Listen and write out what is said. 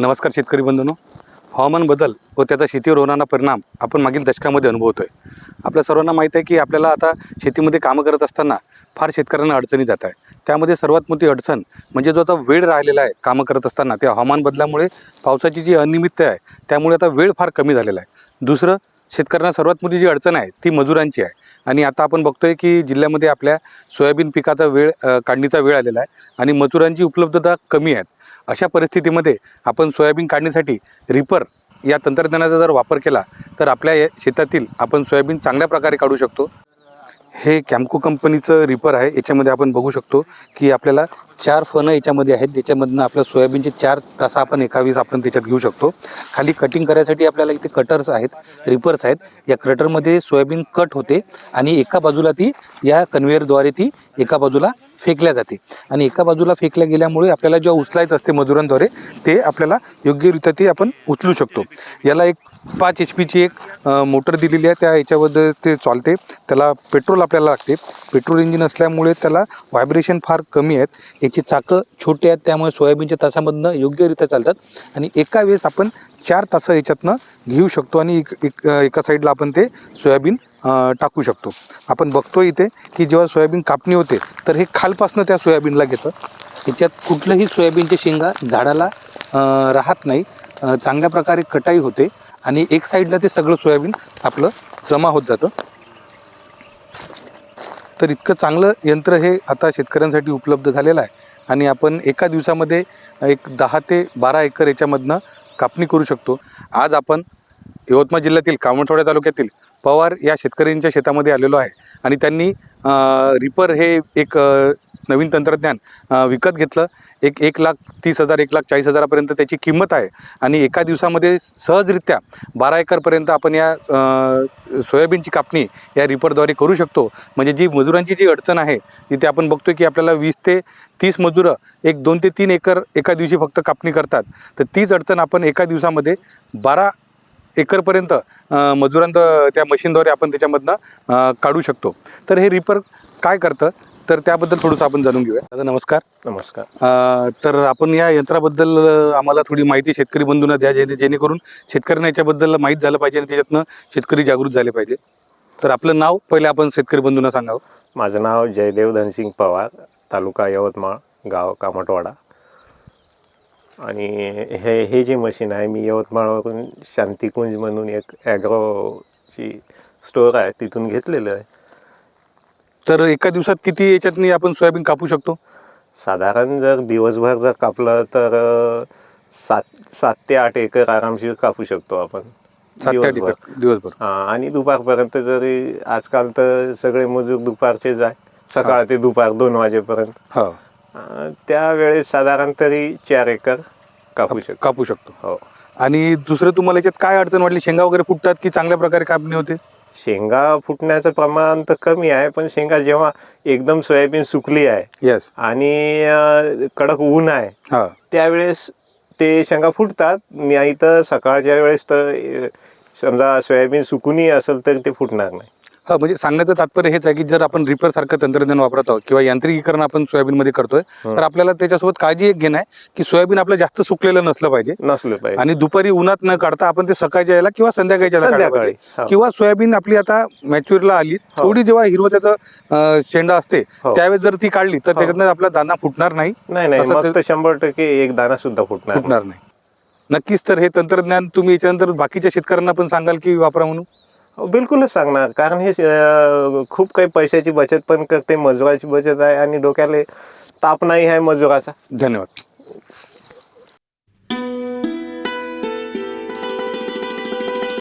नमस्कार शेतकरी बंधूंनो. हवामान बदल व त्याचा शेतीवर होणारा परिणाम आपण मागील दशकामध्ये अनुभवतो आहे आपल्या सर्वांना माहीत आहे की आपल्याला आता शेतीमध्ये कामं करत असताना फार शेतकऱ्यांना अडचणी जात आहे त्यामध्ये सर्वात मोठी अडचण म्हणजे जो आता वेळ राहिलेला आहे कामं करत असताना त्या हवामान बदलामुळे पावसाची जी अनियमितता आहे त्यामुळे आता वेळ फार कमी झालेला आहे. दुसरं शेतकऱ्यांना सर्वात मोठी जी अडचण आहे ती मजुरांची आहे. आणि आता आपण बघतोय की जिल्ह्यामध्ये आपल्या सोयाबीन पिकाचा वेळ काढणीचा वेळ आलेला आहे आणि मजुरांची उपलब्धता कमी आहे. अशा परिस्थितीमध्ये आपण सोयाबीन काढणीसाठी रिपर या तंत्रज्ञानाचा जर वापर केला तर आपल्या या शेतातील आपण सोयाबीन चांगल्या प्रकारे काढू शकतो. हे कॅम्को कंपनीचं रिपर आहे. याच्यामध्ये आपण बघू शकतो की आपल्याला चार फणं याच्यामध्ये आहेत ज्याच्यामधनं आपल्या सोयाबीनचे चार तासा आपण एका वीस आपण त्याच्यात घेऊ शकतो. खाली कटिंग करायसाठी आपल्याला इथे कटर्स आहेत रिपर्स आहेत. या कटरमध्ये सोयाबीन कट होते आणि एका बाजूला ती या कन्व्हेअरद्वारे ती एका बाजूला फेकल्या जाते. आणि एका बाजूला फेकल्या गेल्यामुळे आपल्याला जेव्हा उचलायचं असते मजुरांद्वारे ते आपल्याला योग्यरित्या ते आपण उचलू शकतो. याला एक पाच एच पीची एक मोटर दिलेली आहे. त्या याच्यामध्ये ते चालते. त्याला पेट्रोल आपल्याला लागते. पेट्रोल इंजिन असल्यामुळे त्याला व्हायब्रेशन फार कमी आहेत. याची चाकं छोटे आहेत त्यामुळे सोयाबीनच्या तासामधनं योग्यरित्या चालतात. आणि एका वेळेस आपण चार तास याच्यातनं घेऊ शकतो आणि एक, एक एका साईडला आपण ते सोयाबीन टाकू शकतो. आपण बघतो इथे की जेव्हा सोयाबीन कापणी होते तर हे खालपासनं त्या सोयाबीनला घेतं. याच्यात कुठलंही सोयाबीनच्या शेंगा झाडाला राहत नाही. चांगल्या प्रकारे कटाई होते आणि एक साईडला ते सगळं सोयाबीन आपलं जमा होत जातं. तर इतकं चांगलं यंत्र हे आता शेतकऱ्यांसाठी उपलब्ध झालेलं आहे. आणि आपण एका दिवसामध्ये एक दहा ते बारा एकर याच्यामधनं कापणी करू शकतो. आज आपण यवतमाळ जिल्ह्यातील कामठवाड्या तालुक्यातील पवार या शेतकऱ्यांच्या शेतामध्ये आलेलो आहे. आणि त्यांनी रिपर हे एक नवीन तंत्रज्ञान विकत घेतलं. एक एक लाख तीस हजार एक लाख चाळीस हजारापर्यंत त्याची किंमत आहे. आणि एका दिवसामध्ये सहजरित्या बारा एकरपर्यंत आपण या सोयाबीनची कापणी या रिपरद्वारे करू शकतो. म्हणजे जी मजुरांची जी अडचण आहे तिथे आपण बघतोय की आपल्याला वीस ते तीस मजुरं एक दोन ते तीन एकर एका दिवशी फक्त कापणी करतात. तर तीच अडचण आपण एका दिवसामध्ये बारा एकरपर्यंत अ, मजुरांत त्या मशीनद्वारे आपण त्याच्यामधनं काढू शकतो. तर हे रिपर काय करतं? तर त्याबद्दल थोडंसं आपण जाणून घेऊया. दादा नमस्कार. नमस्कार. अ, तर आपण या यंत्राबद्दल अ, आम्हाला थोडी माहिती शेतकरी बंधूंना द्या जेणे जेणेकरून शेतकऱ्यांना याच्याबद्दल माहीत झालं पाहिजे आणि त्याच्यातनं शेतकरी जागृत झाले पाहिजे. तर आपलं नाव पहिले आपण शेतकरी बंधूंना सांगावं माझं नाव जयदेव धनसिंग पवार तालुका यवतमाळ गाव कामटवाडा. आणि हे हे जे मशीन आहे मी यवतमाळवरून शांतिकुंज म्हणून एक ॲग्रोची स्टोअर आहे तिथून घेतलेलं आहे. तर एका दिवसात किती याच्यातनी आपण सोयाबीन कापू शकतो? साधारण जर दिवसभर जर कापलं तर अ, सात सात ते आठ एकर आरामशीर कापू शकतो आपण. सात ते आठ दिवसभर. एकर दिवसभर. हा, आणि दुपारपर्यंत जरी आजकाल तर सगळे मजूर दुपारचेच आहे सकाळ ते दुपार दोन वाजेपर्यंत. हो. अं, त्यावेळेस साधारण तरी चार एकर कापू शकतो. कापू शकतो. हो. आणि दुसरं तुम्हाला याच्यात काय अडचण वाटली? शेंगा वगैरे फुटतात की चांगल्या प्रकारे कापणी होते? शेंगा फुटण्याचं प्रमाण तर कमी आहे पण शेंगा जेव्हा एकदम सोयाबीन सुकली आहे येस आणि कडक ऊन आहे त्यावेळेस ते शेंगा फुटतात. नाही तर सकाळच्या वेळेस तर समजा सोयाबीन सुकूनही असेल तर ते फुटणार नाही. हा म्हणजे सांगण्याचं तात्पर्य हेच आहे की जर आपण रिपर सारखं तंत्रज्ञान वापरत आहोत किंवा यांत्रिकीकरण आपण सोयाबीन मध्ये करतोय तर आपल्याला त्याच्यासोबत काळजी एक घेणं आहे की सोयाबीन आपलं जास्त सुकलेलं नसलं पाहिजे. नसलं पाहिजे. आणि दुपारी उन्हात न काढता आपण ते सकाळच्या यायला किंवा संध्याकाळच्या याला. किंवा सोयाबीन आपली आता मॅच्युअरला आली थोडी जेव्हा हिरवं त्याचं शेंडा असते. त्यावेळेस जर ती काढली तर त्याच्यातनं आपला दाना फुटणार नाही. शंभर टक्के एक दाना सुद्धा फुटणार नाही. फुटणार नाही. नक्कीच तर हे तंत्रज्ञान तुम्ही याच्यानंतर बाकीच्या शेतकऱ्यांना पण सांगाल की वापरा म्हणून. हो, बिलकुलच सांगणार. कारण हे खूप काही पैशाची बचत पण करते मजुराची बचत आहे आणि डोक्याला ताप नाही आहे मजुराचा. धन्यवाद.